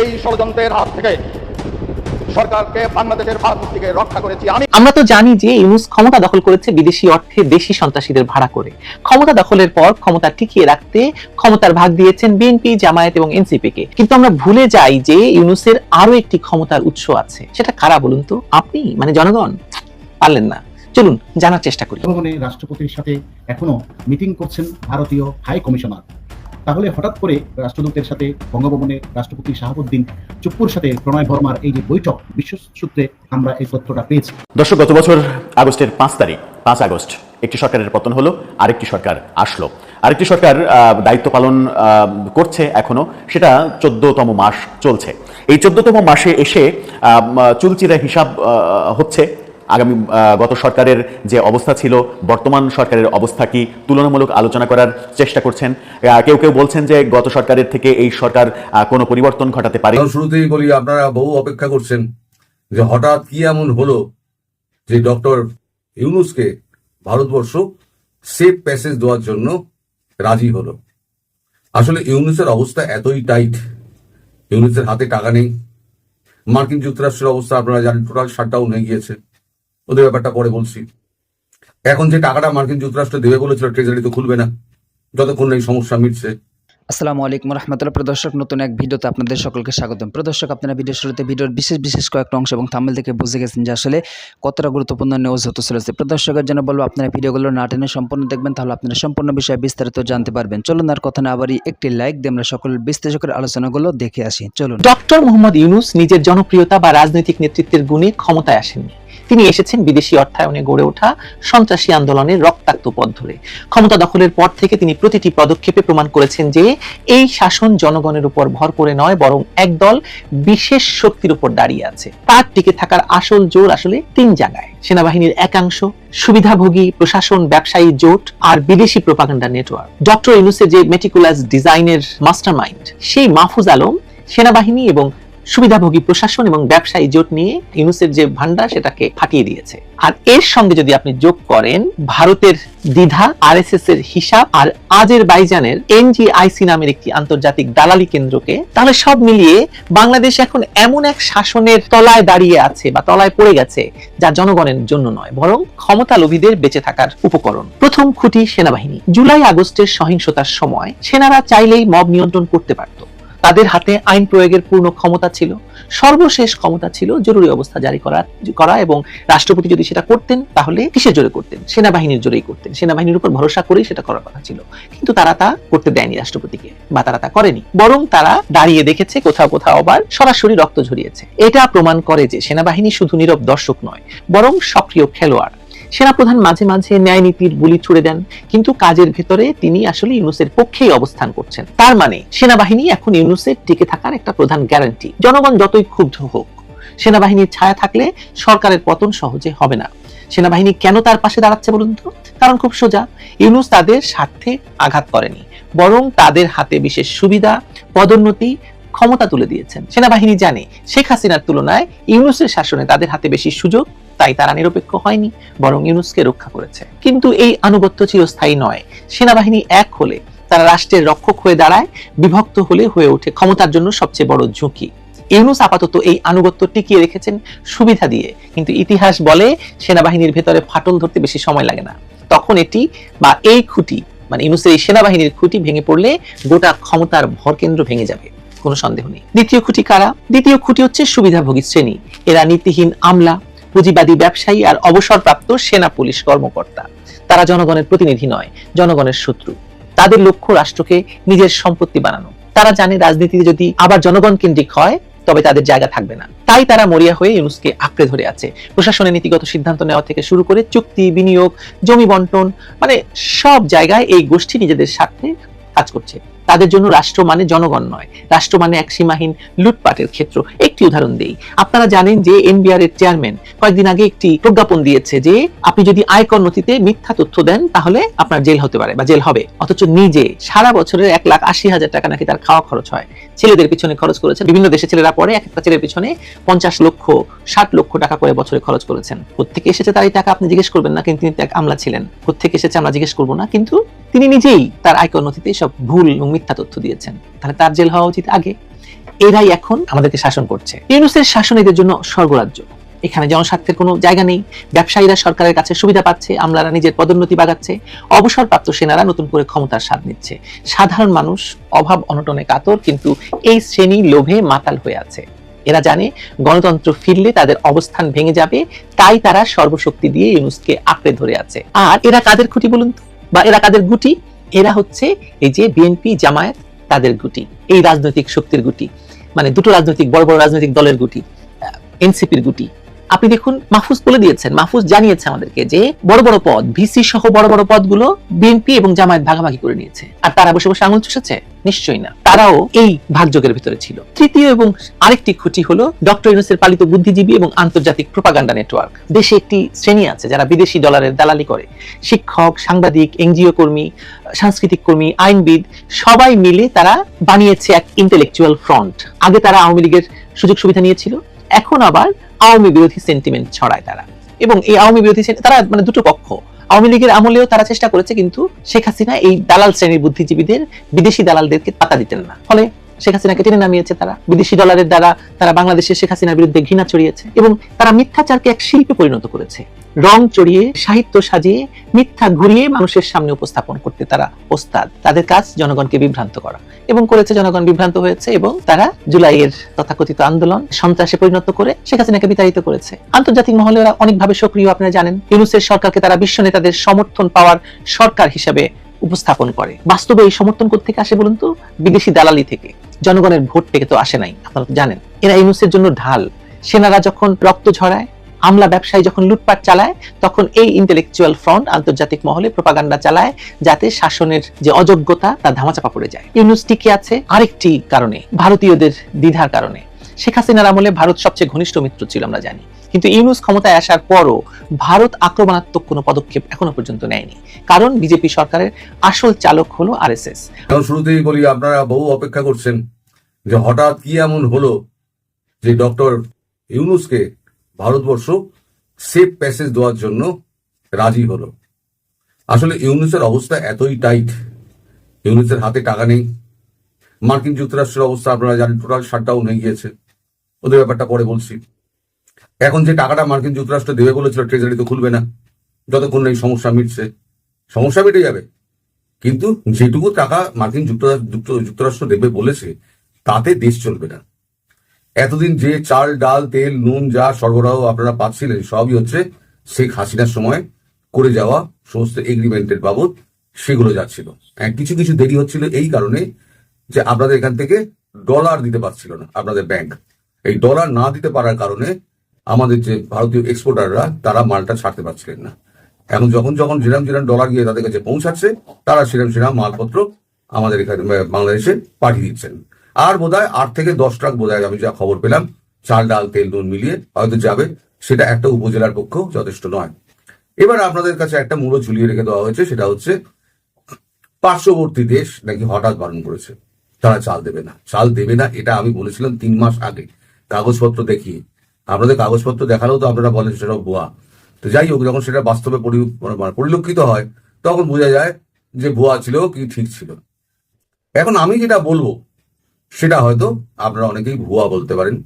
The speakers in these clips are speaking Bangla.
এই ষড়যন্ত্রের হাত থেকে সরকারকে বাংলাদেশের ভারমূর্তিকে রক্ষা করেছি আমি। আমরা তো জানি যে ইউনুস ক্ষমতা দখল করেছে বিদেশি অর্থে দেশি সন্ত্রাসীদের ভাড়া করে। ক্ষমতা দখলের পর ক্ষমতা টিকিয়ে রাখতে ক্ষমতার ভাগ দিয়েছেন বিএনপি জামায়াত এবং এনসিপি কে কিন্তু আমরা ভুলে যাই যে ইউনুসের আরও একটি ক্ষমতার উৎস আছে। সেটা কারা বলুন তো? আপনি? মানে জনগণ? পারলেন না। চলুন জানার চেষ্টা করি। রাষ্ট্রপতির সাথে এখনও মিটিং করছেন ভারতীয় হাই কমিশনার। তাহলে হঠাৎ করে রাষ্ট্রদূতের সাথে বঙ্গভবনে রাষ্ট্রপতি শাহাবুদ্দিন চুপ্পুর সাথে প্রণয় বর্মার এই যে বৈঠক বিশ্ব সূত্রে আমরা এই তথ্যটা পেয়েছি। দর্শক, গত বছর আগস্টের পাঁচ তারিখ, পাঁচ আগস্ট, একটি সরকারের পতন হলো, আরেকটি সরকার আসলো। আরেকটি সরকার দায়িত্ব পালন করছে এখনও, সেটা চোদ্দতম মাস চলছে। এই চোদ্দতম মাসে এসে চুলচিরা হিসাব হচ্ছে আগামী গত সরকারের যে অবস্থা ছিল, বর্তমান সরকারের অবস্থা কি তুলনামূলক আলোচনা করার চেষ্টা করছেন? কেউ কেউ বলছেন যে গত সরকারের থেকে এই সরকার কোনো পরিবর্তন ঘটাতে পারে। শুরুতেই বলি, আপনারা বহু অপেক্ষা করছেন যে হঠাৎ কি এমন হলো যে ডক্টর ইউনুসকে ভারতবর্ষ সেফ প্যাসেজ দেওয়ার জন্য রাজি হলো। আসলে ইউনুসের অবস্থা এতই টাইট ইউনুসের হাতে টাকা নেই। মার্কিন যুক্তরাষ্ট্রের অবস্থা আপনারা জানেন, টোটাল শাটডাউন হয়ে গিয়েছে। ওদের ব্যাপারটা পরে বলছি। এখন যে টাকাটা মার্কিন যুক্তরাষ্ট্র দেবে বলেছিল ট্রেজারি তো খুলবে না। যতক্ষণ এই সমস্যা মিটছে। আসসালামু আলাইকুম রহমতুল্লাহ। প্রদর্শক নতুন এক ভিডিওতে আপনাদের সকলকে স্বাগতম। প্রদর্শক আপনারা ভিডিও শুরুতে ভিডিওর বিশেষ বিশেষ কয়েকটা অংশ এবং থাম্বেল থেকে বুঝে গেছেন যে আসলে কতটা গুরুত্বপূর্ণ নিউজ হতে চলেছে। প্রদর্শকের জন্য বলব আপনারা ভিডিওগুলো না টেনে সম্পূর্ণ দেখবেন তাহলে আপনারা সম্পূর্ণ বিষয়ে বিস্তারিত জানতে পারবেন। চলুন আর কথা না আবারই একটি লাইক দিয়ে আমরা সকল বিশ্লেষকের আলোচনাগুলো দেখে আসি। চলুন। ডক্টর মোহাম্মদ ইউনুস নিজের জনপ্রিয়তা বা রাজনৈতিক নেতৃত্বের গুণে ক্ষমতায় আসেননি। তিনি এসেছেন বিদেশি অর্থায়নে গড়ে ওঠা সন্ত্রাসী আন্দোলনের রক্তাক্ত পথ ধরে। ক্ষমতা দখলের পর থেকে তিনি প্রতিটি পদক্ষেপে প্রমাণ করেছেন যে এই শাসন জনগণের উপর ভর করে নয়, বরং একদল বিশেষ শক্তির উপর দাঁড়িয়ে আছে। তার টিকে থাকার আসল জোর আসলে তিন জায়গায়। সেনাবাহিনীর একাংশ, সুবিধাভোগী, প্রশাসন, ব্যবসায়ী জোট আর বিদেশি প্রোপাগান্ডা নেটওয়ার্ক। ডক্টর ইউনুসের যে মেটিকুলাস ডিজাইনের মাস্টারমাইন্ড সেই মাহফুজ আলম সেনাবাহিনী এবং সুবিধাভোগী প্রশাসন এবং ব্যবসায়ী জোট নিয়ে ইউনুসের যে ভান্ডার সেটাকে ফাটিয়ে দিয়েছে। আর এর সঙ্গে যদি আপনি যোগ করেন, ভারতের দ্বিধা, আরএসএস এর হিসাব আর আজের বাইজানের এনজিআইসি নামের একটি আন্তর্জাতিক দালালি কেন্দ্রকে, তাহলে সব মিলিয়ে বাংলাদেশ এখন এমন এক শাসনের তলায় দাঁড়িয়ে আছে বা তলায় পড়ে গেছে যা জনগণের জন্য নয়, বরং ক্ষমতা লোভীদের বেঁচে থাকার উপকরণ। প্রথম খুঁটি সেনাবাহিনী। জুলাই আগস্টের সহিংসতার সময় সেনারা চাইলেই মব নিয়ন্ত্রণ করতে পারত। তাদের হাতে আইন প্রয়োগের পূর্ণ ক্ষমতা ছিল। সর্বশেষ ক্ষমতা ছিল জরুরি অবস্থা জারি করা করা এবং রাষ্ট্রপতি যদি সেটা করতেন তাহলে কিসের জোরে করতেন? সেনাবাহিনীর জোরেই করতেন। সেনাবাহিনীর উপর ভরসা করেই সেটা করার কথা ছিল। কিন্তু তারা তা করতে দেয়নি রাষ্ট্রপতিকে বা তারা তা করেনি। বরং তারা দাঁড়িয়ে দেখেছে কোথাও কোথাও আবার সরাসরি রক্ত ঝরিয়েছে। এটা প্রমাণ করে যে সেনাবাহিনী শুধু নীরব দর্শক নয়, বরং সক্রিয় খেলোয়াড়। সেনাপ্রধান মাঝে মাঝে ন্যায় নীতির বুলি ছুড়ে দেন, কিন্তু কাজের ভেতরে তিনি আসলে ইউনুসের পক্ষেই অবস্থান করছেন। তার মানে সেনাবাহিনী এখন ইউনুসের টিকে থাকার একটা প্রধান গ্যারান্টি জনগণ যতই ক্ষুব্ধ হোক, সেনাবাহিনীর ছায়া থাকলে সরকারের পতন সহজে হবে না। সেনাবাহিনী কেন তার পাশে দাঁড়াচ্ছে বলুন তো? কারণ খুব সোজা, ইউনুস তাদের স্বার্থে আঘাত করেনি, বরং তাদের হাতে বিশেষ সুবিধা, পদোন্নতি ক্ষমতা তুলে দিয়েছেন। সেনাবাহিনী জানে শেখ হাসিনার তুলনায় ইউনুসের শাসনে তাদের হাতে বেশি সুযোগ, তাই তারা নিরপেক্ষ হয়নি, বরং ইউনুসকে রক্ষা করেছে। কিন্তু এই আনুগত্য চিরস্থায়ী নয়। সেনাবাহিনী এক হলে তারা রাষ্ট্রের রক্ষক হয়ে দাঁড়ায়, বিভক্ত হলে হয়ে ওঠে ক্ষমতার জন্য সবচেয়ে বড় ঝুঁকি। ইউনুস আপাতত এই আনুগত্য টিকিয়ে রেখেছেন সুবিধা দিয়ে। কিন্তু ইতিহাস বলে সেনাবাহিনীর ভেতরে ফাটল ধরতে বেশি সময় লাগে না। তখন এটি বা এই খুঁটি মানে ইউনুসের এই সেনাবাহিনীর খুঁটি ভেঙে পড়লে গোটা ক্ষমতার ভরকেন্দ্র ভেঙে যাবে। কোনো সন্দেহ নেই। দ্বিতীয় খুঁটি কারা? দ্বিতীয় খুঁটি হচ্ছে সুবিধাভোগী শ্রেণি। এরা নীতিহীন আমলা, পুঁজিবাদী ব্যবসায়ী আর অবসরপ্রাপ্ত সেনা পুলিশ কর্মকর্তা। তারা জনগণের প্রতিনিধি নয়, জনগণের শত্রু। তাদের লক্ষ্য রাষ্ট্রকে নিজের সম্পত্তি বানানো। তারা জানে রাজনীতিতে যদি আবার জনগণ কেন্দ্রিক হয়, তবে তাদের জায়গা থাকবে না। তাই তারা মরিয়া হয়ে ইউনুসকে আঁকড়ে ধরে আছে। প্রশাসনের নীতিগত সিদ্ধান্ত নেওয়া থেকে শুরু করে চুক্তি, বিনিয়োগ, জমি বন্টন মানে সব জায়গায় এই গোষ্ঠী নিজেদের স্বার্থে কাজ করছে। তাদের জন্য রাষ্ট্র মানে জনগণ নয়। রাষ্ট্র মানে এক সীমাহীন লুটপাটের ক্ষেত্র। একটি উদাহরণ দেই। আপনারা জানেন যে এনবিআর এর চেয়ারম্যান কয়েকদিন আগে একটি প্রজ্ঞাপন দিয়েছে যে, আপনি যদি আয়কর নথিতে মিথ্যা তথ্য দেন, তাহলে আপনার জেল হতে পারে বা জেল হবে। অথচ নিজে সারা বছরের এক লাখ আশি হাজার টাকা নাকি তার খাওয়া খরচ হয়। ছেলেদের পিছনে খরচ করেছেন। বিভিন্ন দেশে ছেলেরা পড়ে এক একটা ছেলের পিছনে পঞ্চাশ লক্ষ, ষাট লক্ষ টাকা করে বছরে খরচ করেছেন। কোথেকে এসেছে তার এই টাকা আপনি জিজ্ঞেস করবেন না, কিন্তু তিনি আমলা ছিলেন। কোথেকে এসেছে আমরা জিজ্ঞেস করব না, কিন্তু তিনি নিজেই তার আয়কর নথিতে সব ভুল এবং মিথ্যা তথ্য দিয়েছেন। তাহলে তার জেল হওয়া উচিত আগে। এরাই এখন আমাদেরকে শাসন করছে। ইউনুসের শাসন এদের জন্য স্বর্গরাজ্য। এখানে জনস্বার্থের কোনো জায়গা নেই। ব্যবসায়ীরা সরকারের কাছে সুবিধা পাচ্ছে, আমলারা নিজের পদোন্নতি বাগাচ্ছে অবসরপ্রাপ্ত সেনারা নতুন করে ক্ষমতার স্বাদ নিচ্ছে। সাধারণ মানুষ অভাব অনটনে কাতর, কিন্তু এই শ্রেণি লোভে মাতাল হয়ে আছে। এরা জানে গণতন্ত্র ফিরলে তাদের অবস্থান ভেঙে যাবে, তাই তারা সর্বশক্তি দিয়ে ইউনুসকে আঁকড়ে ধরে আছে। আর এরা কাদের খুঁটি বলুন তো? বা এরা কাদের গুটি? এরা হচ্ছে এই যে বিএনপি জামায়াত, তাদের গুটি, এই রাজনৈতিক শক্তির গুটি মানে দুটো রাজনৈতিক, বড় বড় রাজনৈতিক দলের গুটি এনসিপির গুটি। আপনি দেখুন, মাহফুজ বলে দিয়েছেন, মাহফুজ জানিয়েছে আমাদেরকে যে বড় বড় পদ ভিসি সহ বড় বড় পদগুলো বিএনপি এবং জামায়াত ভাগাভাগি করে নিয়েছে। আর তারা বসে বসে আঙুল চুষেছে? নিশ্চয়ই না। তারাও এই ভাগযোগের ভিতরে ছিল। তৃতীয় এবং আরেকটি খুঁটি হলো ডক্টর ইউনুসের পালিত বুদ্ধিজীবী এবং আন্তর্জাতিক প্রোপাগান্ডা নেটওয়ার্ক। দেশে একটি শ্রেণি আছে যারা বিদেশি ডলারের দালালি করে। শিক্ষক, সাংবাদিক, এনজিও কর্মী, সাংস্কৃতিক কর্মী, আইনবিদ, সবাই মিলে তারা বানিয়েছে এক ইন্টেলেকচুয়াল ফ্রন্ট আগে তারা আওয়ামী লীগের সুযোগ সুবিধা নিয়েছিল, এখন আবার আওয়ামী বিরোধী সেন্টিমেন্ট ছড়ায় তারা। এবং এই আওয়ামী বিরোধী তারা মানে দুটো পক্ষ। আওয়ামী লীগের আমলেও তারা চেষ্টা করেছে, কিন্তু শেখ হাসিনা এই দালাল শ্রেণির বুদ্ধিজীবীদের, বিদেশি দালালদেরকে পাতা দিতেন না। ফলে শেখ হাসিনাকে টেনে নামিয়েছে তারা। বিদেশি ডলারের দ্বারা তারা বাংলাদেশের শেখ হাসিনার বিরুদ্ধে ঘৃণা ছড়িয়েছে এবং তারা মিথ্যাচারকে এক শিল্পে পরিণত করেছে। রং চড়িয়ে, সাহিত্য সাজিয়ে, মিথ্যা ঘুরিয়ে মানুষের সামনে উপস্থাপন করতে তারা ওস্তাদ তাদের কাজ জনগণকে বিভ্রান্ত করা এবং করেছে জনগণ বিভ্রান্ত হয়েছে এবং তারা জুলাইয়ের তথাকথিত আন্দোলন সন্ত্রাসে পরিণত করে শেখ হাসিনাকে বিতাড়িত করেছে। আন্তর্জাতিক মহলে ওরা অনেকভাবে সক্রিয়, আপনারা জানেন। ইউনুসের সরকারকে তারা বিশ্ব নেতাদের সমর্থন পাওয়ার সরকার হিসাবে উপস্থাপন করে। বাস্তবে এই সমর্থন থেকে আসে বলুন তো? বিদেশি দালালি থেকে। জনগণের ভোট থেকে তো আসে নাই, আপনারা তো জানেন। এরা ইউনুসের জন্য ঢাল। সেনারা যখন রক্ত ঝরায় আমলা ব্যবসায়ী যখন লুটপাট চালায়, তখন এই ইন্টেলেকচুয়াল ফ্রন্ট আন্তর্জাতিক মহলে প্রপাগান্ডা চালায়, যাতে শাসনের যে অযোগ্যতা, তা ধামাচাপা পড়ে যায়। ইউনুস টিকে আছে আরেকটি কারণে, ভারতীয়দের দ্বিধার কারণে। শেখ হাসিনার আমলে ভারত সবচেয়ে ঘনিষ্ঠ মিত্র ছিল, আমরা জানি। কিন্তু ইউনুস ক্ষমতায় আসার পরও ভারত আক্রমণাত্মক কোনো পদক্ষেপ এখনও পর্যন্ত নেয়নি। কারণ বিজেপি সরকারের আসল চালক হলো আরএসএস। শুরুতেই বলি, আপনারা বহু অপেক্ষা করছেন যে হঠাৎ কি এমন হলো যে ডক্টর ইউনুসকে ভারতবর্ষ সেফ প্যাসেজ দেওয়ার জন্য রাজি হলো। আসলে ইউনুসের অবস্থা এতই টাইট ইউনুসের হাতে টাকা নেই। মার্কিন যুক্তরাষ্ট্রের অবস্থা আপনারা জানেন, টোটাল শাটডাউন হয়ে গিয়েছে। ওদের ব্যাপারটা পরে বলছি। এখন যে টাকাটা মার্কিন যুক্তরাষ্ট্র দেবে বলেছিল ট্রেজারি তো খুলবে না। যতক্ষণ এই সমস্যা মিটছে। সমস্যা মিটে যাবে। কিন্তু যেটুকু টাকা মার্কিন যুক্তরাষ্ট্র যুক্ত- যুক্তরাষ্ট্র দেবে বলেছে তাতে দেশ চলবে না। এতদিন যে চাল ডাল তেল নুন যা সরবরাহ আপনারা পাচ্ছিলেন সবই হচ্ছে শেখ হাসিনার সময় করে যাওয়া সমস্ত এগ্রিমেন্টের বাবদ সেগুলো যাচ্ছিল। হ্যাঁ, কিছু কিছু দেরি হচ্ছিল এই কারণে যে আপনাদের এখান থেকে ডলার দিতে পারছিল না আপনাদের ব্যাংক এই ডলার না দিতে পারার কারণে আমাদের যে ভারতীয় এক্সপোর্টাররা তারা মালটা ছাড়তে পারছিলেন না। এখন যখন যখন যেরাম যেরাম ডলার গিয়ে তাদের কাছে পৌঁছাচ্ছে, তারা সেরাম সেরাম মালপত্র আমাদের এখানে বাংলাদেশে পাঠিয়ে দিচ্ছেন। আর বোধহয় আট থেকে দশ ট্রাক বোধহয় আমি যা খবর পেলাম, চাল, ডাল, তেল, নুন মিলিয়ে হয়তো যাবে, সেটা একটা উপজেলার পক্ষেও যথেষ্ট নয়। এবার আপনাদের কাছে একটা মূল্য ঝুলিয়ে রেখে দেওয়া হয়েছে, সেটা হচ্ছে, পার্শ্ববর্তী দেশ নাকি হঠাৎ বারণ করেছে? তারা চাল দেবে না। চাল দেবে না, এটা আমি বলেছিলাম তিন মাস আগে। কাগজপত্র দেখিয়ে। আপনাদের কাগজপত্র দেখালেও তো আপনারা বলেন সেটা ভুয়া। তো যাই হোক, যখন সেটা বাস্তবে পরি- মানে পরিলক্ষিত হয়, তখন বোঝা যায় যে ভুয়া ছিল কি ঠিক ছিল। এখন আমি যেটা বলব, সেটা হয়তো আপনারা অনেকেই ভুয়া বলতে পারেন,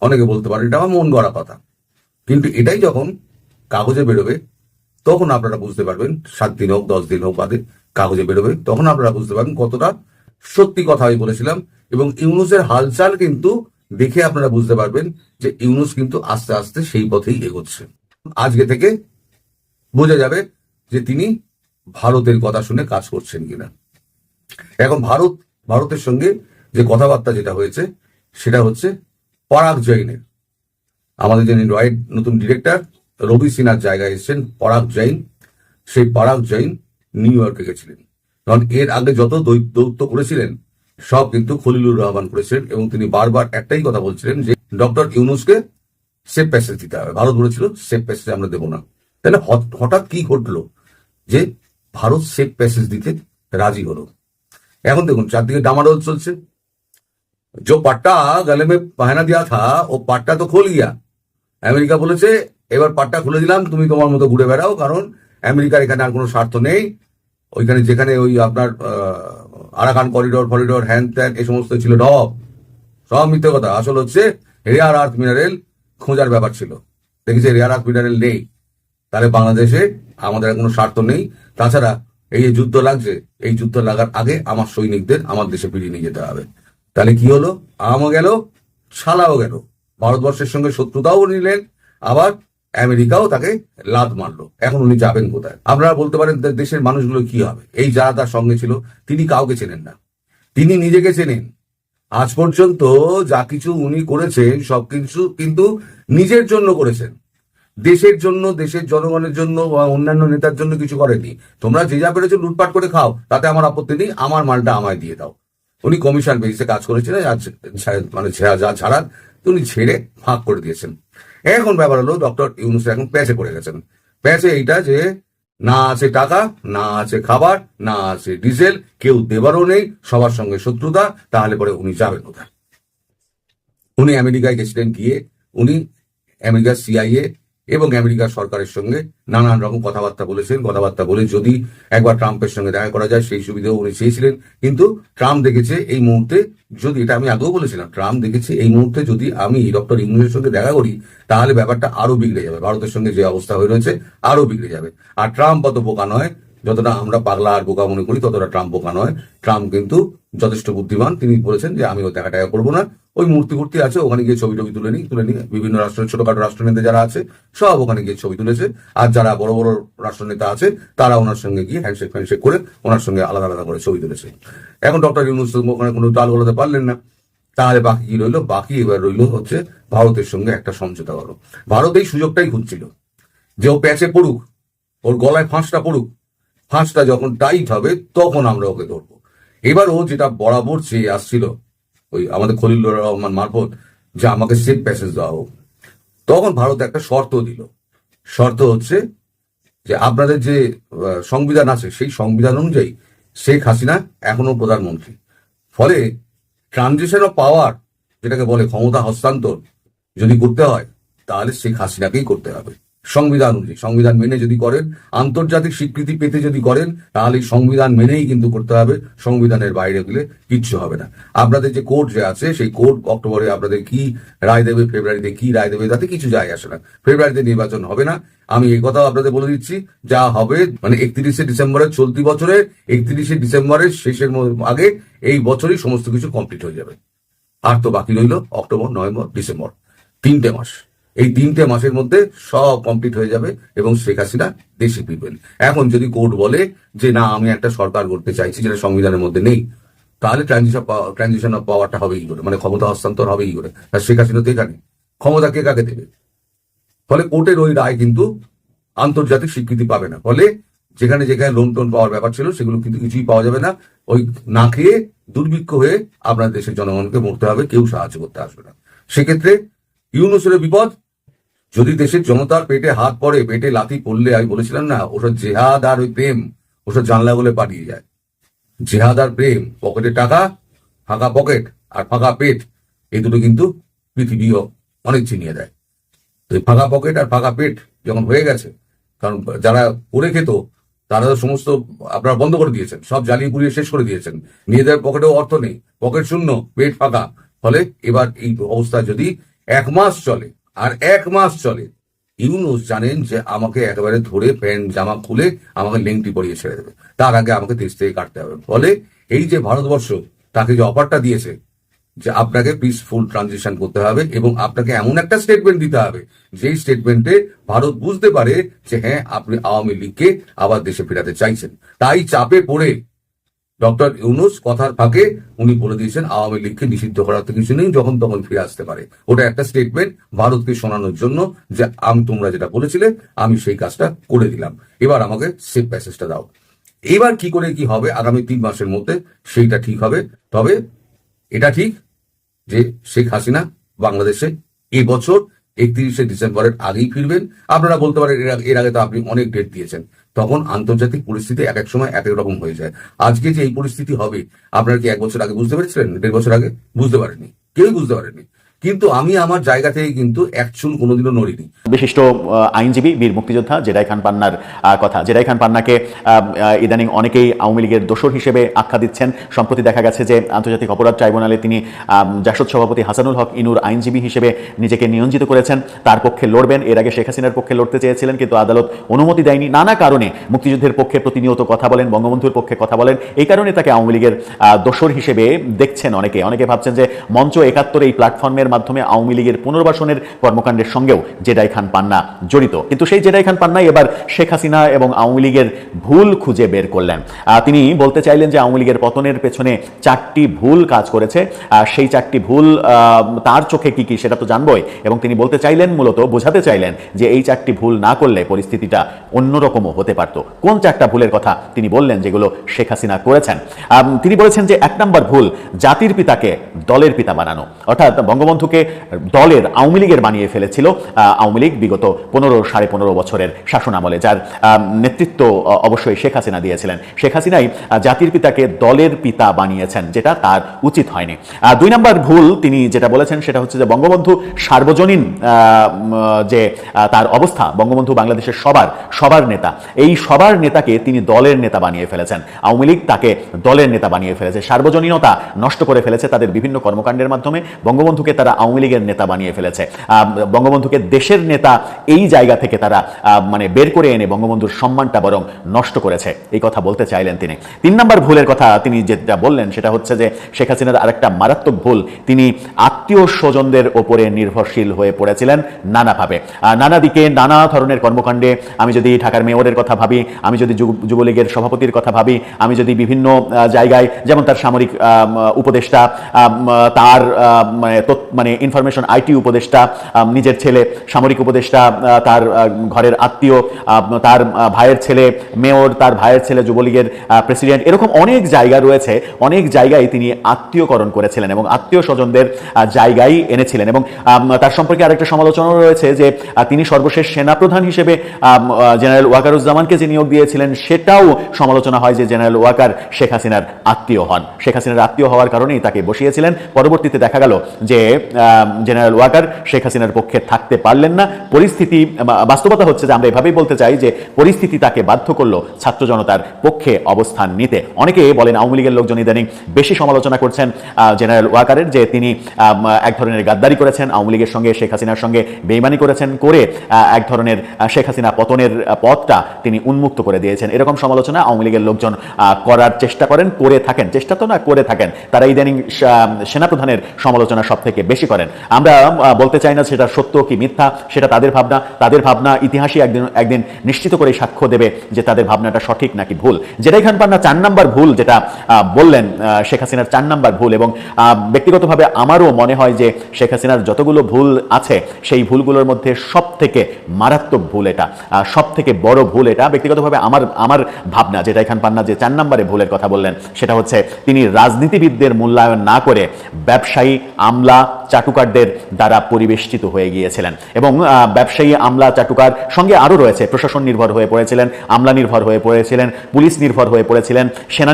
অনেকে বলতে পারেন, এটা আমার মন গড়া কথা। কিন্তু এটাই যখন কাগজে বেরোবে, তখন আপনারা বুঝতে পারবেন, সাত দিন হোক, দশ দিন হোক, বাদে কাগজে বেরোবে, তখন আপনারা বুঝতে পারবেন কতটা সত্যি কথা আমি বলেছিলাম এবং ইউনুসের হালচাল কিন্তু দেখে আপনারা বুঝতে পারবেন যে ইউনুস কিন্তু আস্তে আস্তে সেই পথেই এগোচ্ছে। আজকে থেকে বোঝা যাবে যে তিনি ভারতের কথা শুনে কাজ করছেন কিনা। এখন ভারত, ভারতের সঙ্গে যে কথাবার্তা যেটা হয়েছে, সেটা হচ্ছে পরাগ জৈনের। আমাদের যিনি রয়ের নতুন ডিরেক্টর, রবি সিনহার জায়গায় এসেছেন পরাগ জৈন। সেই পরাগ জৈন নিউ ইয়র্কে গেছিলেন। কারণ এর আগে যত দৌত্য করেছিলেন সব কিন্তু খলিলুর রহমান করেছিলেন এবং তিনি বারবার একটাই কথা বলছিলেন যে ডক্টর ইউনুসকে সেফ প্যাসেজ দিতে হবে ভারত বলেছিল সেফ প্যাসেজ আমরা দেবো না তাহলে হট- হঠাৎ কি ঘটলো যে ভারত সেফ প্যাসেজ দিতে রাজি হলো এখন দেখুন চারদিকে ডামাডোল চলছে जो पट्टा गले में पहना दिया था वो পাট্টা তো খোল গিয়া আমেরিকা বলেছে এবার পাট্টা খুলে দিলাম তুমি তোমার মতো ঘুরে বেড়াও কারণ আমেরিকার এখানে আর কোনো স্বার্থ নেই ওইখানে যেখানে ওই আপনার আহ, আরাকান করিডোর, ফরিডোর, হ্যান ত্যান, এই সমস্ত ছিল ডব সব মিথ্যে কথা। আসল হচ্ছে, রেয়ার আর্থ মিনারেল খোঁজার ব্যাপার ছিল। দেখেছি, রেয়ার আর্থ মিনারেল নেই। তাহলে বাংলাদেশে আমাদের কোনো স্বার্থ নেই। তাছাড়া এই যে যুদ্ধ লাগছে, এই যুদ্ধ লাগার আগে আমার সৈনিকদের আমার দেশে ফিরিয়ে নিয়ে যেতে হবে। তাহলে কি হলো? আমও গেল, শালাও গেল। ভারতবর্ষের সঙ্গে শত্রুতাও নিলেন। আবার আমেরিকাও তাকে লাদ মারলো। এখন উনি যাবেন কোথায়? আপনারা বলতে পারেন দেশের মানুষগুলো কি হবে? এই যারা তার সঙ্গে ছিল, তিনি কাউকে চেনেন না। তিনি নিজেকে চেনেন। আজ পর্যন্ত যা কিছু উনি করেছেন সবকিছু কিন্তু নিজের জন্য করেছেন। দেশের জন্য, দেশের জনগণের জন্য বা অন্যান্য নেতার জন্য কিছু করেনি তোমরা যে যা পেরেছ লুটপাট করে খাও, তাতে আমার আপত্তি নেই, আমার মালটা আমায় দিয়ে দাও। উনি কমিশন বেসিসে কাজ করেছিলেন আর মানে যা ছাড়ার, উনি ছেড়ে ফাঁক করে দিয়েছেন। এখন ব্যাপার হলো ডক্টর ইউনুস এখন প্যাচে পড়ে গেছেন। প্যাচে এইটা যে না আছে টাকা, না আছে খাবার, না আছে ডিজেল, কেউ দেবারও নেই, সবার সঙ্গে শত্রুতা, তাহলে পরে উনি যাবেন কোথায়? উনি আমেরিকায় গেছিলেন গিয়ে, উনি আমেরিকার সিআইএ এবং আমেরিকার সরকারের সঙ্গে নানান রকম কথাবার্তা বলেছেন, কথাবার্তা বলে যদি একবার ট্রাম্পের সঙ্গে দেখা করা যায়, সেই সুবিধাও উনি চেয়েছিলেন। কিন্তু ট্রাম্প দেখেছে এই মুহূর্তে যদি, এটা আমি আগেও বলেছিলাম, ট্রাম্প দেখেছে এই মুহূর্তে যদি আমি ডক্টর ইংলিশের সঙ্গে দেখা করি, তাহলে ব্যাপারটা আরও বিগড়ে যাবে। ভারতের সঙ্গে যে অবস্থা হয়ে রয়েছে আরও বিগড়ে যাবে। আর ট্রাম্প অত বোকা নয় যতটা আমরা পাগলা আর বোকা মনে করি, ততটা ট্রাম্প বোকা নয়। ট্রাম্প কিন্তু যথেষ্ট বুদ্ধিমান। তিনি বলেছেন যে, আমি ওই দেখা টাকা করব না। ওই মূর্তি মূর্তি আছে, ওখানে গিয়ে ছবি টবি তুলে নিই তুলে নিই বিভিন্ন রাষ্ট্রের, ছোটখাটো রাষ্ট্রনেতা যারা আছে, সব ওখানে গিয়ে ছবি তুলেছে। আর যারা বড় বড় রাষ্ট্রনেতা আছে, তারা ওনার সঙ্গে গিয়ে হ্যান্ডশেক, ফ্যান্ডশেক করে ওনার সঙ্গে আলাদা আলাদা করে ছবি তুলেছে। এখন ডক্টর ইউনুস ওখানে কোনো তাল গলাতে পারলেন না। তাহলে বাকি কি রইল? বাকি এবার রইল হচ্ছে ভারতের সঙ্গে একটা সমঝোতা হলো। ভারত এই সুযোগটাই খুঁজছিল যে ও প্যাচে পড়ুক, ওর গলায় ফাঁসটা পড়ুক। ফাঁসটা যখন টাইট হবে, তখন আমরা ওকে ধরবো। এবার ও যেটা বরাবর চেয়ে আসছিল, ওই আমাদের খলিল রহমান মারফত, যে আমাকে সেফ প্যাসেজ দেওয়া হোক। তখন ভারত একটা শর্ত দিল। শর্ত হচ্ছে যে আপনাদের যে সংবিধান আছে, সেই সংবিধান অনুযায়ী শেখ হাসিনা এখনও প্রধানমন্ত্রী। ফলে ট্রানজিশন অফ পাওয়ার যেটাকে বলে ক্ষমতা হস্তান্তর, যদি করতে হয়, তাহলে শেখ হাসিনাকেই করতে হবে। সংবিধান অনুযায়ী, সংবিধান মেনে যদি করেন, আন্তর্জাতিক স্বীকৃতি পেতে যদি করেন, তাহলে সংবিধান মেনেই কিন্তু করতে হবে, সংবিধানের বাইরে গেলে কিচ্ছু হবে না। আপনাদের যে কোর্ট যে আছে, সেই কোর্ট অক্টোবরে আপনাদের কি রায় দেবে, ফেব্রুয়ারিতে কি রায় দেবে, তাতে কিছু যায় আসে না। ফেব্রুয়ারিতে নির্বাচন হবে না। আমি এই কথাও আপনাদের বলে দিচ্ছি, যা হবে মানে একত্রিশে ডিসেম্বরের চলতি বছরে, একত্রিশে ডিসেম্বরের শেষের আগে এই বছরই সমস্ত কিছু কমপ্লিট হয়ে যাবে। আর তো বাকি রইল অক্টোবর, নভেম্বর, ডিসেম্বর, তিনটে মাস। এই তিনটে মাসের মধ্যে সব কমপ্লিট হয়ে যাবে এবং শেখ হাসিনা দেশে ফিরবেন। এখন যদি কোর্ট বলে যে, না, আমি একটা সরকার করতে চাইছি যেটা সংবিধানের মধ্যে নেই, তাহলে ট্রানজিশন ট্রানজিশন অফ পাওয়ারটা হবেই করে। মানে ক্ষমতা হস্তান্তর হবেই করে। আর শেখ হাসিনা তো এখানে। ক্ষমতা কে কাকে দেবে? ফলে কোর্টের ওই রায় কিন্তু আন্তর্জাতিক স্বীকৃতি পাবে না। ফলে যেখানে যেখানে লোন টোন পাওয়ার ব্যাপার ছিল, সেগুলো কিন্তু কিছুই পাওয়া যাবে না। ওই না খেয়ে দুর্ভিক্ষ হয়ে আপনার দেশের জনগণকে মরতে হবে। কেউ সাহায্য করতে আসবে না। সেক্ষেত্রে ইউনুসের বিপদ যদি দেশের জনতার পেটে হাত পড়ে, পেটে লাথি পড়লে, আমি বলেছিলাম না, ওসব জেহাদ আর ওই প্রেম, ওসব জানলা বলে পাঠিয়ে যায়। জেহাদ আর প্রেম, পকেটে টাকা, ফাঁকা পকেট আর ফাঁকা পেট, এই দুটো কিন্তু পৃথিবীও অনেক চিনিয়ে দেয়। তো এই ফাঁকা পকেট আর ফাঁকা পেট যখন হয়ে গেছে, কারণ যারা করে খেত, তারা তো সমস্ত আপনারা বন্ধ করে দিয়েছেন, সব জ্বালিয়ে পুড়িয়ে শেষ করে দিয়েছেন। নিজেদের পকেটেও অর্থ নেই, পকেট শূন্য, পেট ফাঁকা। ফলে এবার এই অবস্থা যদি এক মাস চলে আর এক মাস চলে। ইউনুস জানেন যে আমাকে একেবারে ধরে প্যান্ট, জামা খুলে আমাকে লেংটি পরিয়ে ছেড়ে দেবে। তার আগে আমাকে দেশ থেকে কাটতে হবে। ফলে এই যে ভারতবর্ষ, তাকে যে অফারটা দিয়েছে যে আপনাকে পিসফুল ট্রানজিশন করতে হবে এবং আপনাকে এমন একটা স্টেটমেন্ট দিতে হবে, যেই স্টেটমেন্টে ভারত বুঝতে পারে যে হ্যাঁ আপনি আওয়ামী লীগকে আবার দেশে ফেরাতে চাইছেন। তাই চাপে পড়ে ডক্টর ইউনুস কথার ফাঁকে উনি বলে দিয়েছেন, আওয়ামী লীগকে নিষিদ্ধ করার তো কিছু নেই, যখন তখন ফিরে আসতে পারে। ওটা একটা স্টেটমেন্ট ভারতকে শোনানোর জন্য যে আমি তোমরা যেটা বলেছিলে, আমি সেই কাজটা করে দিলাম। এবার আমাকে সেফ প্যাসেজটা দাও। এবার কি করে কি হবে, আগামী তিন মাসের মধ্যে সেইটা ঠিক হবে। তবে এটা ঠিক যে শেখ হাসিনা বাংলাদেশে এবছর একত্রিশে ডিসেম্বরের আগেই ফিরবেন। আপনারা বলতে পারেন, এর আগে- তো আপনি অনেক ডেট দিয়েছেন। তখন আন্তর্জাতিক পরিস্থিতি এক এক সময় এক এক রকম হয়ে যায়। আজকে যে এই পরিস্থিতি হবে, আপনারা কি এক বছর আগে বুঝতে পেরেছিলেন? দেড় বছর আগে? বুঝতে পারেনি কেউই বুঝতে পারেননি। কিন্তু আমি আমার জায়গা থেকে কিন্তু এক চুল কোনোদিনও নড়িনি। বিশিষ্ট আইনজীবী, বীর মুক্তিযোদ্ধা জেরাই খান পান্নার কথা। জেরাই খান পান্নাকে ইদানিং অনেকেই আওয়ামী লীগের দোসর হিসেবে আখ্যা দিচ্ছেন। সম্প্রতি দেখা গেছে যে আন্তর্জাতিক অপরাধ ট্রাইব্যুনালে তিনি জাসদ সভাপতি হাসানুল হক ইনুর আইনজীবী হিসেবে নিজেকে নিয়োজিত করেছেন। তার পক্ষে লড়বেন। এর আগে শেখ হাসিনার পক্ষে লড়তে চেয়েছিলেন, কিন্তু আদালত অনুমতি দেয়নি। নানা কারণে মুক্তিযুদ্ধের পক্ষে প্রতিনিয়ত কথা বলেন, বঙ্গবন্ধুর পক্ষে কথা বলেন। এই কারণে তাকে আওয়ামী লীগের দোসর হিসেবে দেখছেন অনেকে। অনেকে ভাবছেন যে মঞ্চ একাত্তর এই প্ল্যাটফর্মের মাধ্যমে আওয়ামী লীগের পুনর্বাসনের কর্মকাণ্ডের সঙ্গেও জেডাই খান পান্না জড়িত। কিন্তু সেই জেডাই খান পান্নাই এবার শেখ হাসিনা এবং আওয়ামী লীগের ভুল খুঁজে বের করলেন। তিনি বলতে চাইলেন যে আওয়ামী লীগের পতনের পেছনে চারটি ভুল কাজ করেছে। সেই চারটি ভুল তার চোখে কি কি সেটা তো জানবই। এবং তিনি বলতে চাইলেন, মূলত বোঝাতে চাইলেন যে এই চারটি ভুল না করলে পরিস্থিতিটা অন্যরকমও হতে পারত। কোন চারটা ভুলের কথা তিনি বললেন যেগুলো শেখ হাসিনা করেছেন? তিনি বলেছেন যে এক নম্বর ভুল জাতির পিতাকে দলের পিতা বানানো। অর্থাৎ বঙ্গবন্ধুকে দলের আওয়ামী লীগের বানিয়ে ফেলেছিল আওয়ামী লীগ বিগত পনেরো, সাড়ে পনেরো বছরের শাসন আমলে যার নেতৃত্ব অবশ্যই শেখ হাসিনা দিয়েছিলেন। শেখ হাসিনাই জাতির পিতাকে দলের পিতা বানিয়েছেন, যেটা তার উচিত হয়নি। দুই নম্বর ভুল তিনি যেটা বলেছেন সেটা হচ্ছে যে বঙ্গবন্ধু সার্বজনীন যে তার অবস্থা, বঙ্গবন্ধু বাংলাদেশের সবার সবার নেতা, এই সবার নেতাকে তিনি দলের নেতা বানিয়ে ফেলেছেন। আওয়ামী লীগ তাকে দলের নেতা বানিয়ে ফেলেছে। সার্বজনীনতা নষ্ট করে ফেলেছে তাদের বিভিন্ন কর্মকাণ্ডের মাধ্যমে। বঙ্গবন্ধুকে তারা আওয়ামী লীগের নেতা বানিয়ে ফেলেছে। বঙ্গবন্ধুকে দেশের নেতা এই জায়গা থেকে তারা মানে বের করে এনে বঙ্গবন্ধুর সম্মানটা বরং নষ্ট করেছে। এই কথা বলতে চাইলেন তিনি। তিন নম্বর ভুলের কথা তিনি যেটা বললেন সেটা হচ্ছে যে, শেখ হাসিনার আরেকটা মারাত্মক ভুল, তিনি আত্মীয় স্বজনদের ওপরে নির্ভরশীল হয়ে পড়েছিলেন নানাভাবে। নানা দিকে নানা ধরনের কর্মকাণ্ডে, আমি যদি ঢাকার মেয়রের কথা ভাবি, আমি যদি যুবলীগের সভাপতির কথা ভাবি, আমি যদি বিভিন্ন জায়গায়, যেমন তার সামরিক উপদেষ্টা তার মানে তথ্য- মানে ইনফরমেশন আইটি উপদেষ্টা নিজের ছেলে, সামরিক উপদেষ্টা তার ঘরের আত্মীয় তার ভাইয়ের ছেলে, মেয়র, তার ভাইয়ের ছেলে, যুবলীগের প্রেসিডেন্ট এরকম অনেক জায়গা রয়েছে, অনেক জায়গায় তিনি আত্মীয়করণ করেছিলেন এবং আত্মীয় স্বজনদের জায়গায় এনেছিলেন এবং তার সম্পর্কে আরেকটা সমালোচনাও রয়েছে যে তিনি সর্বশেষ সেনাপ্রধান হিসেবে জেনারেল ওয়াকারুজ্জামানকে যে নিয়োগ দিয়েছিলেন, সেটাও সমালোচনা হয় যে জেনারেল ওয়াকার শেখ হাসিনার আত্মীয় হন। শেখ হাসিনার আত্মীয় হওয়ার কারণেই তাকে বসিয়েছিলেন। পরবর্তীতে দেখা গেল যে জেনারেল ওয়াকার শেখ হাসিনার পক্ষে থাকতে পারলেন না। পরিস্থিতি বাস্তবতা হচ্ছে যে আমরা এভাবেই বলতে চাই যে পরিস্থিতি তাকে বাধ্য করল ছাত্র জনতার পক্ষে অবস্থান নিতে। অনেকে বলেন আওয়ামী লীগের লোকজন ইদানিং বেশি সমালোচনা করছেন জেনারেল ওয়াকারের যে তিনি এক ধরনের গাদ্দারি করেছেন, আওয়ামী লীগের সঙ্গে শেখ হাসিনার সঙ্গে বেইমানি করেছেন করে এক ধরনের শেখ হাসিনা পতনের পথটা তিনি উন্মুক্ত করে দিয়েছেন। এরকম সমালোচনা আওয়ামী লীগের লোকজন করার চেষ্টা করেন, করে থাকেন। চেষ্টা তো না, করে থাকেন। তারা ইদানিং সেনাপ্রধানের সমালোচনা সব থেকে বেশি করেন। আমরা বলতে চাই না সেটা সত্য কি মিথ্যা, সেটা তাদের ভাবনা। তাদের ভাবনা ইতিহাসই একদিন একদিন নিশ্চিত করে সাক্ষ্য দেবে যে তাদের ভাবনাটা সঠিক নাকি ভুল। যেটাই খান পান্না চার নাম্বার ভুল যেটা বললেন শেখ হাসিনার চার নাম্বার ভুল এবং ব্যক্তিগতভাবে আমারও মনে হয় যে শেখ হাসিনার যতগুলো ভুল আছে, সেই ভুলগুলোর মধ্যে সব থেকে মারাত্মক ভুল এটা। সব থেকে বড় ভুল এটা ব্যক্তিগতভাবে আমার আমার ভাবনা যেটা এখান পান্না যে চার নম্বরে ভুলের কথা বললেন, সেটা হচ্ছে তিনি রাজনীতিবিদদের মূল্যায়ন না করে ব্যবসায়ী, আমলা চাটুকারদের দ্বারা পরিবেষ্টিত হয়ে গিয়েছিলেন। এবং ব্যবসায়ী আমলা চাটুকার সঙ্গে আরও রয়েছে। প্রশাসন নির্ভর হয়ে পড়েছিলেন, আমলা নির্ভর হয়ে পড়েছিলেন, পুলিশ নির্ভর হয়ে পড়েছিলেন, সেনা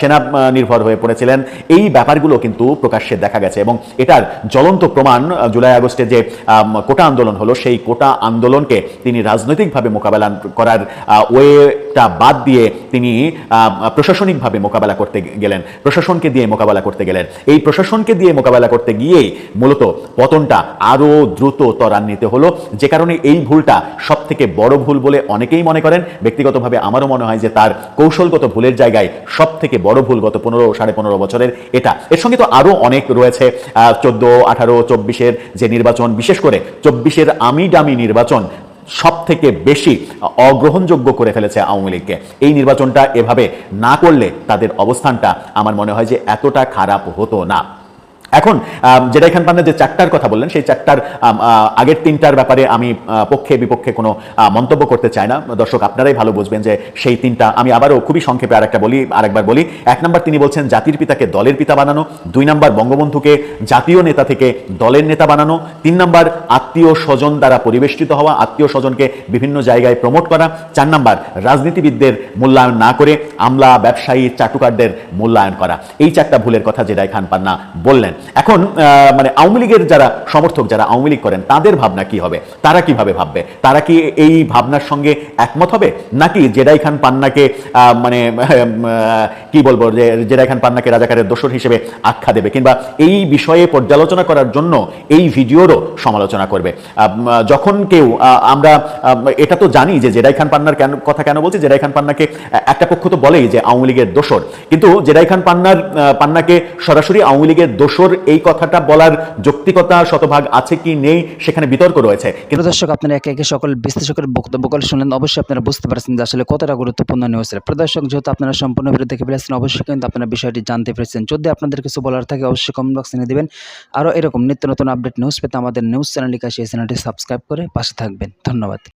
সেনা নির্ভর হয়ে পড়েছিলেন। এই ব্যাপারগুলো কিন্তু প্রকাশ্যে দেখা গেছে এবং এটার জ্বলন্ত প্রমাণ জুলাই আগস্টে যে কোটা আন্দোলন হলো, সেই কোটা আন্দোলনকে তিনি রাজনৈতিকভাবে মোকাবেলা করার ওয়েটা বাদ দিয়ে তিনি প্রশাসনিকভাবে মোকাবেলা করতে গেলেন। প্রশাসনকে দিয়ে মোকাবেলা করতে গেলেন। এই প্রশাসনকে দিয়ে মোকাবেলা করতে গিয়েই মূলত পতনটা আরও দ্রুত ত্বরান্বিত হলো। যে কারণে এই ভুলটা সব থেকে বড় ভুল বলে অনেকেই মনে করেন। ব্যক্তিগতভাবে আমারও মনে হয় যে তার কৌশলগত ভুলের জায়গায় সব থেকে বড় ভুল গত পনেরো, সাড়ে পনেরো বছরের এটা। এর সঙ্গে তো আরও অনেক রয়েছে। চোদ্দ, আঠারো, চব্বিশের যে নির্বাচন, বিশেষ করে চব্বিশের আমি ডামি নির্বাচন সব থেকে বেশি অগ্রহণযোগ্য করে ফেলেছে আওয়ামী লীগকে। এই নির্বাচনটা এভাবে না করলে তাদের অবস্থানটা আমার মনে হয় যে এতটা খারাপ হতো না। এখন যেটা এখান পান্না যে চারটার কথা বললেন, সেই চারটার আগের তিনটার ব্যাপারে আমি পক্ষে, বিপক্ষে কোনো মন্তব্য করতে চাই না। দর্শক, আপনারাই ভালো বুঝবেন যে সেই তিনটা, আমি আবারও খুবই সংক্ষেপে আরেকটা বলি, আরেকবার বলি। এক নম্বর তিনি বলছেন, জাতির পিতাকে দলের পিতা বানানো। দুই নম্বর, বঙ্গবন্ধুকে জাতীয় নেতা থেকে দলের নেতা বানানো। তিন নম্বর, আত্মীয় স্বজন দ্বারা পরিবেষ্টিত হওয়া, আত্মীয় স্বজনকে বিভিন্ন জায়গায় প্রমোট করা। চার নম্বর, রাজনীতিবিদদের মূল্যায়ন না করে আমলা, ব্যবসায়ী, চাটুকারদের মূল্যায়ন করা। এই চারটা ভুলের কথা যেটা খান পান্না বললেন। এখন মানে আওয়ামী লীগের যারা সমর্থক, যারা আওয়ামী লীগ করেন, তাদের ভাবনা কি হবে? তারা কীভাবে ভাববে? তারা কি এই ভাবনার সঙ্গে একমত হবে? নাকি জেডাই খান পান্নাকে মানে কি বলব, যে জেডাই খান পান্নাকে রাজাকারের দোষর হিসেবে আখ্যা দেবে? কিংবা এই বিষয়ে পর্যালোচনা করার জন্য এই ভিডিওরও সমালোচনা করবে। যখন কেউ আমরা এটা তো জানি যে জেডাই খান পান্নার কেন, কথা কেন বলছি? জেডাই খান পান্নাকে একটা পক্ষ তো বলেই যে আওয়ামী লীগের দোষর। কিন্তু জেডাই খান পান্নার পান্নাকে সরাসরি আওয়ামী লীগের দোষর এই কথাটা বলার যৌক্তিকতা শতভাগ আছে কি নেই সেখানে বিতর্ক রয়েছে। কিন্তু দর্শক, আপনারা একে একে সকল বিশ্লেষকের বক্তব্যগুলো শুনলেন। অবশ্যই আপনারা বুঝতে পারছেন যে আসলে কতটা গুরুত্বপূর্ণ নিউজ প্রদর্শক যেহেতু আপনারা সম্পূর্ণ ভিডিও দেখে ফেলেছেন, অবশ্যই কিন্তু আপনারা বিষয়টি জানতে পেরেছেন। যদি আপনাদের কিছু বলার থাকে, অবশ্যই কমেন্ট বক্সে নিয়ে দেবেন। আরও এরকম নিত্য নতুন আপডেট নিউজ পেতে আমাদের নিউজ চ্যানেলটি কাছে এই চ্যানেলটি সাবস্ক্রাইব করে পাশে থাকবেন। ধন্যবাদ।